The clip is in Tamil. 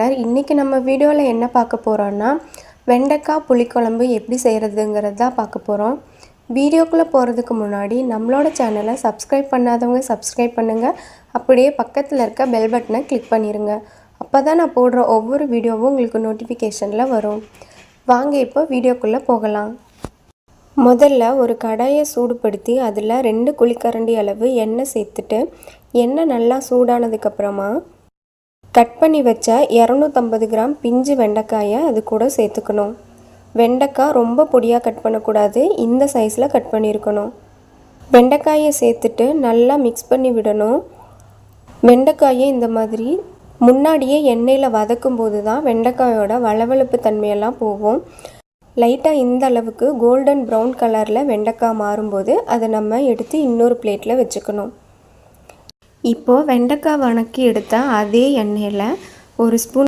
இன்றைக்கி நம்ம வீடியோவில் என்ன பார்க்க போகிறோன்னா வெண்டைக்காய் புளிக்குழம்பு எப்படி செய்கிறதுங்கிறது தான் பார்க்க போகிறோம் வீடியோக்குள்ளே போகிறதுக்கு முன்னாடி நம்மளோட சேனலை சப்ஸ்கிரைப் பண்ணாதவங்க சப்ஸ்கிரைப் பண்ணுங்கள் அப்படியே பக்கத்தில் இருக்க பெல் பட்டனை கிளிக் பண்ணிடுங்க அப்போ தான் நான் போடுற ஒவ்வொரு வீடியோவும் உங்களுக்கு நோட்டிஃபிகேஷனில் வரும். வாங்க இப்போ வீடியோக்குள்ளே போகலாம். முதல்ல ஒரு கடாயை சூடுபடுத்தி அதில் ரெண்டு குழிக்கரண்டி அளவு எண்ணெய் சேர்த்துட்டு எண்ணெய் நல்லா சூடானதுக்கப்புறமா கட் பண்ணி வச்ச இரநூத்தம்பது கிராம் பிஞ்சு வெண்டைக்காயை அது கூட சேர்த்துக்கணும். வெண்டைக்காய் ரொம்ப பொடியாக கட் பண்ணக்கூடாது. இந்த சைஸில் கட் பண்ணியிருக்கணும். வெண்டைக்காயை சேர்த்துட்டு நல்லா மிக்ஸ் பண்ணி விடணும். வெண்டைக்காயை இந்த மாதிரி முன்னாடியே எண்ணெயில் வதக்கும் போது தான் வெண்டைக்காயோட வளவளப்பு தன்மையெல்லாம் போகும். லைட்டாக இந்த அளவுக்கு கோல்டன் ப்ரௌன் கலரில் வெண்டைக்காய் மாறும்போது அதை நம்ம எடுத்து இன்னொரு பிளேட்டில் வச்சுக்கணும். இப்போது வெண்டைக்காய் வணக்கி எடுத்த அதே எண்ணெயில் ஒரு ஸ்பூன்